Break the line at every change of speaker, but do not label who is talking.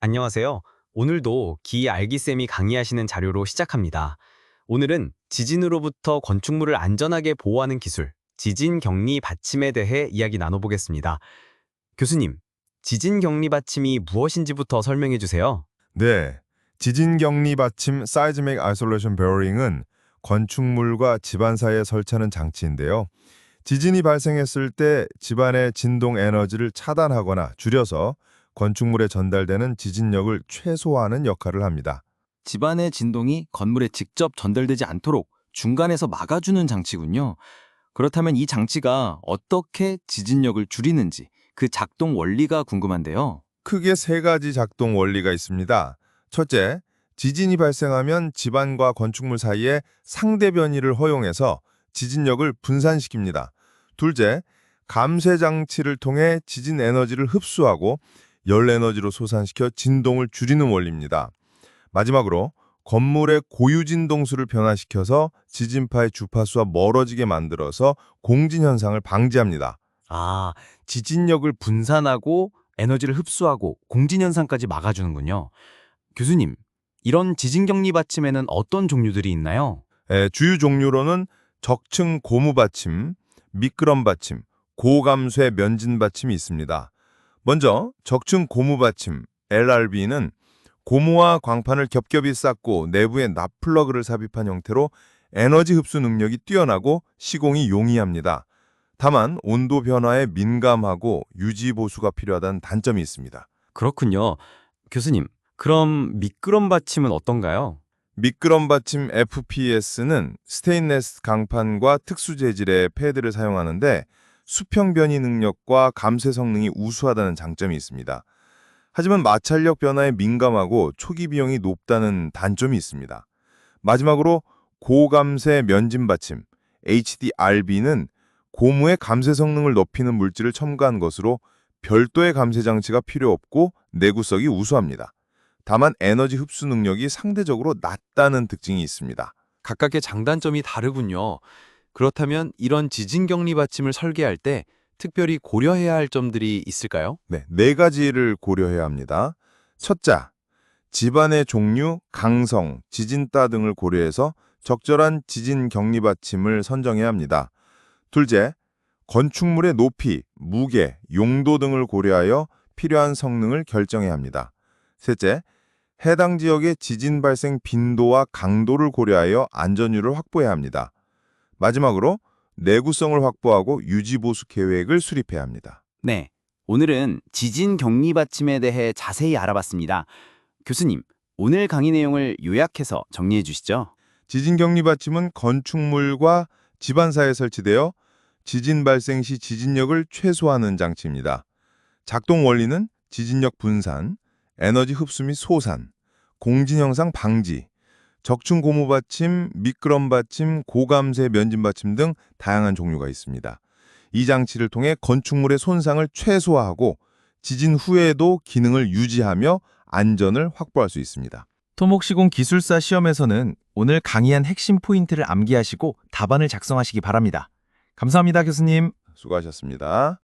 안녕하세요. 오늘도 기 알기쌤이 강의하시는 자료로 시작합니다. 오늘은 지진으로부터 건축물을 안전하게 보호하는 기술, 지진 격리 받침에 대해 이야기 나눠보겠습니다. 교수님, 지진 격리 받침이 무엇인지부터 설명해 주세요.
네, 지진 격리 받침 Seismic Isolation Bearing은 건축물과 집안 사이에 설치하는 장치인데요. 지진이 발생했을 때 집안의 진동 에너지를 차단하거나 줄여서 건축물에 전달되는 지진력을 최소화하는 역할을 합니다.
집안의 진동이 건물에 직접 전달되지 않도록 중간에서 막아주는 장치군요. 그렇다면 이 장치가 어떻게 지진력을 줄이는지 그 작동 원리가 궁금한데요.
크게 세 가지 작동 원리가 있습니다. 첫째, 지진이 발생하면 집안과 건축물 사이에 상대 변이를 허용해서 지진력을 분산시킵니다. 둘째, 감쇄 장치를 통해 지진 에너지를 흡수하고 열 에너지로 소산시켜 진동을 줄이는 원리입니다. 마지막으로 건물의 고유 진동수를 변화시켜서 지진파의 주파수와 멀어지게 만들어서 공진 현상을 방지합니다.
아, 지진력을 분산하고 에너지를 흡수하고 공진 현상까지 막아주는군요. 교수님, 이런 지진 격리 받침에는 어떤 종류들이 있나요?
에, 주요 종류로는 적층 고무 받침, 미끄럼 받침, 고감쇄 면진 받침이 있습니다. 먼저 적층 고무 받침 LRB는 고무와 광판을 겹겹이 쌓고 내부에 납플러그를 삽입한 형태로 에너지 흡수 능력이 뛰어나고 시공이 용이합니다. 다만 온도 변화에 민감하고 유지 보수가 필요하다는 단점이 있습니다.
그렇군요. 교수님, 그럼 미끄럼 받침은 어떤가요?
미끄럼 받침 FPS는 스테인레스 강판과 특수 재질의 패드를 사용하는데 수평 변이 능력과 감쇄 성능이 우수하다는 장점이 있습니다. 하지만 마찰력 변화에 민감하고 초기 비용이 높다는 단점이 있습니다. 마지막으로 고감쇄 면진 받침 HDRB는 고무의 감쇄 성능을 높이는 물질을 첨가한 것으로 별도의 감쇄 장치가 필요 없고 내구성이 우수합니다. 다만 에너지 흡수 능력이 상대적으로 낮다는 특징이 있습니다.
각각의 장단점이 다르군요. 그렇다면 이런 지진 격리 받침을 설계할 때 특별히 고려해야 할 점들이 있을까요?
네, 네 가지를 고려해야 합니다. 첫째, 집안의 종류, 강성, 지진따 등을 고려해서 적절한 지진 격리 받침을 선정해야 합니다. 둘째, 건축물의 높이, 무게, 용도 등을 고려하여 필요한 성능을 결정해야 합니다. 셋째, 해당 지역의 지진 발생 빈도와 강도를 고려하여 안전율을 확보해야 합니다. 마지막으로 내구성을 확보하고 유지 보수 계획을 수립해야 합니다.
네, 오늘은 지진 격리 받침에 대해 자세히 알아봤습니다. 교수님, 오늘 강의 내용을 요약해서 정리해 주시죠.
지진 격리 받침은 건축물과 집안사에 설치되어 지진 발생 시 지진력을 최소화하는 장치입니다. 작동 원리는 지진력 분산, 에너지 흡수 및 소산, 공진 형상 방지, 적층 고무 받침, 미끄럼 받침, 고감쇄 면진 받침 등 다양한 종류가 있습니다. 이 장치를 통해 건축물의 손상을 최소화하고 지진 후에도 기능을 유지하며 안전을 확보할 수 있습니다.
토목시공 기술사 시험에서는 오늘 강의한 핵심 포인트를 암기하시고 답안을 작성하시기 바랍니다. 감사합니다, 교수님.
수고하셨습니다.